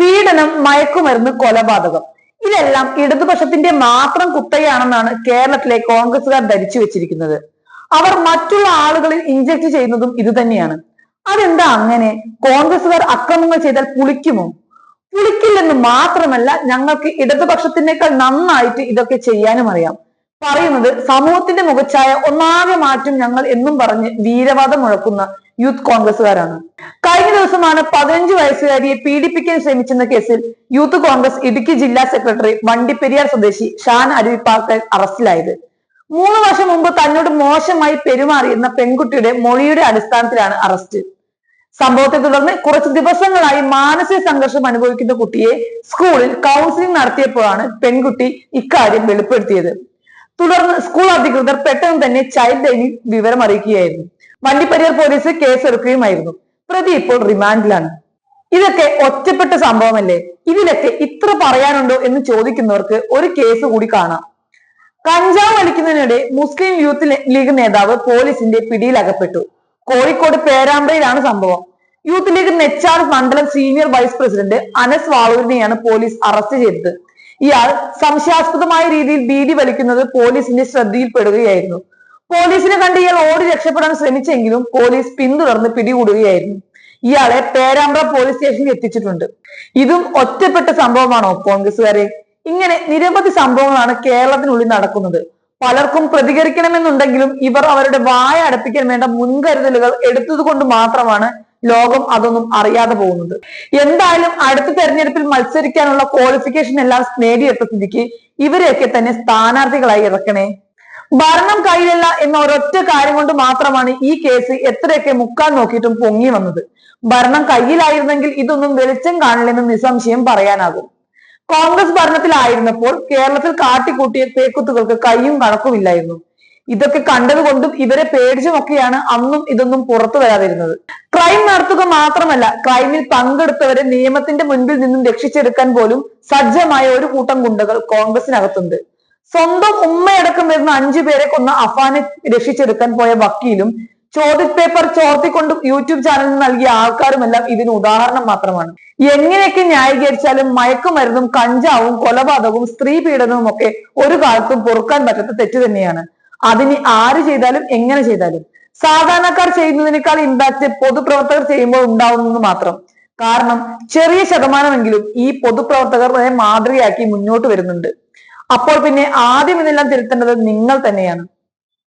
പീഡനം മയക്കുമരുന്ന് കൊലപാതകം. ഇതെല്ലാം ഇടതുപക്ഷത്തിന്റെ മാത്രം കുത്തയാണെന്നാണ് കേരളത്തിലെ കോൺഗ്രസുകാർ ധരിച്ചു വെച്ചിരിക്കുന്നത്. അവർ മറ്റുള്ള ആളുകളിൽ ഇഞ്ചക്ട് ചെയ്യുന്നതും ഇത് തന്നെയാണ്. അതെന്താ അങ്ങനെ? കോൺഗ്രസുകാർ അക്രമങ്ങൾ ചെയ്താൽ പുളിക്കുമോ? പുളിക്കില്ലെന്ന് മാത്രമല്ല ഞങ്ങൾക്ക് ഇടതുപക്ഷത്തിനേക്കാൾ നന്നായിട്ട് ഇതൊക്കെ ചെയ്യാനും അറിയാം. പറയുന്നത് സമൂഹത്തിന്റെ മുഖച്ഛായ ഒന്നാകെ മാറ്റും ഞങ്ങൾ എന്നും പറഞ്ഞ് വീരവാദം മുഴക്കുന്ന യൂത്ത് കോൺഗ്രസുകാരാണ് കഴിഞ്ഞ ദിവസമാണ് പതിനഞ്ച് വയസ്സുകാരിയെ പീഡിപ്പിക്കാൻ ശ്രമിച്ചെന്ന കേസിൽ യൂത്ത് കോൺഗ്രസ് ഇടുക്കി ജില്ലാ സെക്രട്ടറി വണ്ടിപ്പെരിയാർ സ്വദേശി ഷാൻ അരുവിപ്പാക്കൽ അറസ്റ്റിലായത്. മൂന്ന് വർഷം മുമ്പ് തന്നോട് മോശമായി പെരുമാറിയെന്ന പെൺകുട്ടിയുടെ മൊഴിയുടെ അടിസ്ഥാനത്തിലാണ് അറസ്റ്റ്. സംഭവത്തെ തുടർന്ന് കുറച്ച് ദിവസങ്ങളായി മാനസിക സംഘർഷം അനുഭവിക്കുന്ന കുട്ടിയെ സ്കൂളിൽ കൗൺസിലിംഗ് നടത്തിയപ്പോഴാണ് പെൺകുട്ടി ഇക്കാര്യം വെളിപ്പെടുത്തിയത്. തുടർന്ന് സ്കൂൾ അധികൃതർ പെട്ടെന്ന് തന്നെ ചൈൽഡ് ലൈനിൽ വിവരം അറിയിക്കുകയായിരുന്നു വണ്ടിപ്പെരിയാർ പോലീസ് കേസെടുക്കുകയുമായിരുന്നു. പ്രതി ഇപ്പോൾ റിമാൻഡിലാണ് ഇതൊക്കെ ഒറ്റപ്പെട്ട സംഭവമല്ലേ? ഇതിലൊക്കെ ഇത്ര പറയാനുണ്ടോ എന്ന് ചോദിക്കുന്നവർക്ക് ഒരു കേസ് കൂടി കാണാം. കഞ്ചാവ് വലിക്കുന്നതിനിടെ മുസ്ലിം യൂത്ത് ലീഗ് നേതാവ് പോലീസിന്റെ പിടിയിലകപ്പെട്ടു. കോഴിക്കോട് പേരാമ്പ്രയിലാണ് സംഭവം. യൂത്ത് ലീഗ് നെച്ചാർ മണ്ഡലം സീനിയർ വൈസ് പ്രസിഡന്റ് അനസ് വാളൂരിനെയാണ് പോലീസ് അറസ്റ്റ് ചെയ്തത്. ഇയാൾ സംശയാസ്പദമായ രീതിയിൽ ബീഡി വലിക്കുന്നത് പോലീസിന്റെ ശ്രദ്ധയിൽപ്പെടുകയായിരുന്നു. പോലീസിനെ കണ്ട് ഇയാൾ ഓടി രക്ഷപ്പെടാൻ ശ്രമിച്ചെങ്കിലും പോലീസ് പിന്തുടർന്ന് പിടികൂടുകയായിരുന്നു. ഇയാളെ പേരാമ്പ്ര പോലീസ് സ്റ്റേഷനിൽ എത്തിച്ചിട്ടുണ്ട്. ഇതും ഒറ്റപ്പെട്ട സംഭവമാണോ കോൺഗ്രസുകാരെ ഇങ്ങനെ നിരവധി സംഭവങ്ങളാണ് കേരളത്തിനുള്ളിൽ നടക്കുന്നത്. പലർക്കും പ്രതികരിക്കണമെന്നുണ്ടെങ്കിലും ഇവർ അവരുടെ വായ അടപ്പിക്കാൻ വേണ്ട മുൻകരുതലുകൾ എടുത്തതുകൊണ്ട് മാത്രമാണ് ലോകം അതൊന്നും അറിയാതെ പോകുന്നത്. എന്തായാലും അടുത്ത തെരഞ്ഞെടുപ്പിൽ മത്സരിക്കാനുള്ള ക്വാളിഫിക്കേഷൻ എല്ലാം നേടിയെടുത്ത സ്ഥിതിക്ക് ഇവരെയൊക്കെ തന്നെ സ്ഥാനാർത്ഥികളായി ഇറക്കണേ. ഭരണം കയ്യിലല്ല എന്ന ഒരൊറ്റ കാര്യം കൊണ്ട് മാത്രമാണ് ഈ കേസ് എത്രയൊക്കെ മുക്കാൻ നോക്കിയിട്ടും പൊങ്ങി വന്നത്. ഭരണം കയ്യിലായിരുന്നെങ്കിൽ ഇതൊന്നും വെളിച്ചം കാണില്ലെന്ന് നിസ്സംശയം പറയാനാകും. കോൺഗ്രസ് ഭരണത്തിലായിരുന്നപ്പോൾ കേരളത്തിൽ കാട്ടിക്കൂട്ടിയ തേക്കുത്തുകൾക്ക് കൈയും കണക്കുമില്ലായിരുന്നു. ഇതൊക്കെ കണ്ടതുകൊണ്ടും ഇവരെ പേടിച്ചുമൊക്കെയാണ് അന്നും ഇതൊന്നും പുറത്തു വരാതിരുന്നത്. ക്രൈം നടത്തുക മാത്രമല്ല ക്രൈമിൽ പങ്കെടുത്തവരെ നിയമത്തിന്റെ മുൻപിൽ നിന്നും രക്ഷിച്ചെടുക്കാൻ പോലും സജ്ജമായ ഒരു കൂട്ടം ഗുണ്ടകൾ കോൺഗ്രസിനകത്തുണ്ട്. സ്വന്തം ഉമ്മയടക്കം വരുന്ന അഞ്ചു പേരെ കൊന്ന അഫാനെ രക്ഷിച്ചെടുക്കാൻ പോയ വക്കീലും ചോദ്യപേപ്പർ ചോർത്തിക്കൊണ്ട് യൂട്യൂബ് ചാനലിന് നൽകിയ ആൾക്കാരുമെല്ലാം ഇതിന് ഉദാഹരണം മാത്രമാണ്. എങ്ങനെയൊക്കെ ന്യായീകരിച്ചാലും മയക്കുമരുന്നും കഞ്ചാവും കൊലപാതകവും സ്ത്രീ പീഡനവും ഒക്കെ ഒരു കാലത്തും പൊറുക്കാൻ പറ്റാത്ത തെറ്റ് തന്നെയാണ്. അതിന് ആര് ചെയ്താലും എങ്ങനെ ചെയ്താലും. സാധാരണക്കാർ ചെയ്യുന്നതിനേക്കാൾ ഇമ്പാക്ട് പൊതുപ്രവർത്തകർ ചെയ്യുമ്പോൾ ഉണ്ടാവുന്നത് മാത്രം. കാരണം ചെറിയ ശതമാനമെങ്കിലും ഈ പൊതുപ്രവർത്തകരെ മാതൃകയാക്കി മുന്നോട്ട് വരുന്നുണ്ട്. അപ്പോൾ പിന്നെ ആദ്യം ഇതെല്ലാം തിരുത്തേണ്ടത് നിങ്ങൾ തന്നെയാണ്.